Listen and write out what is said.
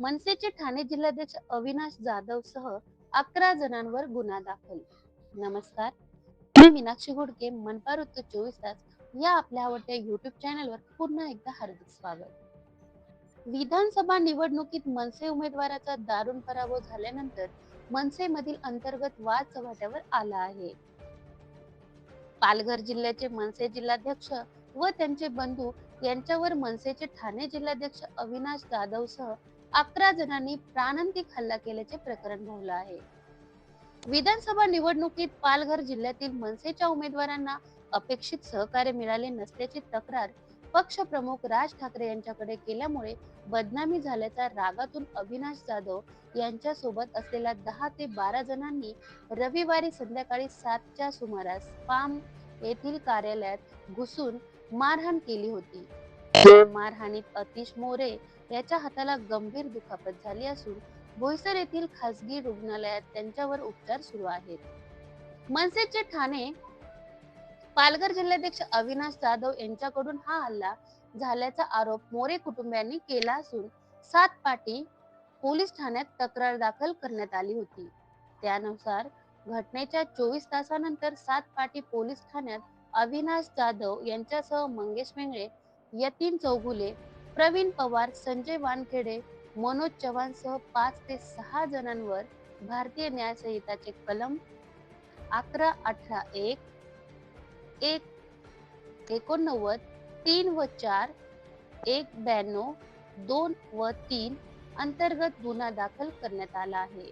मनसेचे ठाणे जिल्हाध्यक्ष अविनाश जाधव सह अकरा जणांवर गुन्हा दाखल. नमस्कार. मी मीनाक्षी घोडके मनपा वृत्त चोवीस तास या आपल्या आवडत्या युट्यूब चॅनलवर पुन्हा एकदा हार्दिक स्वागत. विधानसभा निवडणुकीत मनसे उमेदवाराचा दारुण पराभव झाल्यानंतर मनसेमधील अंतर्गत वाद चव्हाट्यावर आला आहे. पालघर जिल्ह्याचे मनसे जिल्हाध्यक्ष व त्यांचे बंधू यांच्यावर मनसेचे ठाणे जिल्हाध्यक्ष अविनाश जाधव सह अकरा जणांनी प्राणांतिक हल्ला केल्याचे प्रकरण घडलं आहे. विधानसभा निवडणुकीत पालघर जिल्ह्यातील मनसेच्या उमेदवारांना अपेक्षित सहकार्य मिळाले नसल्याची तक्रार पक्ष प्रमुख राज ठाकरे यांच्याकडे केल्यामुळे बदनामी झाल्याचा रागातून अविनाश जाधव यांच्या सोबत असलेल्या दहा ते बारा जणांनी रविवारी संध्याकाळी सातच्या सुमारास पाम येथील कार्यालयात घुसून मारहाण केली होती. मारहाणीत अतिश मोरे याच्या हाताला गंभीर दुखापत झाली असून बोईसर येथील खासगी रुग्णालयात त्यांच्यावर उपचार सुरू आहेत. मनसेचे ठाणे पालघर जिल्हाध्यक्ष अविनाश जाधव यांच्याकडून हा हल्ला झाल्याचा आरोप मोरे कुटुंबियांनी केला असून सात पाटी पोलीस ठाण्यात तक्रार दाखल करण्यात आली होती. त्यानुसार घटनेच्या चोवीस तासानंतर सात पाटी पोलीस ठाण्यात अविनाश जाधव यांच्यासह मंगेश मेंगळे यतीन चौगुले प्रवीण पवार संजय वानखेडे मनोज चव्हाण सह पाच ते सहा जणांवर भारतीय न्याय संहिताचे कलम अकरा अठरा एक एक एकोणनव्वद तीन व चार एक ब्याण्णव दोन व तीन अंतर्गत गुन्हा दाखल करण्यात आला आहे.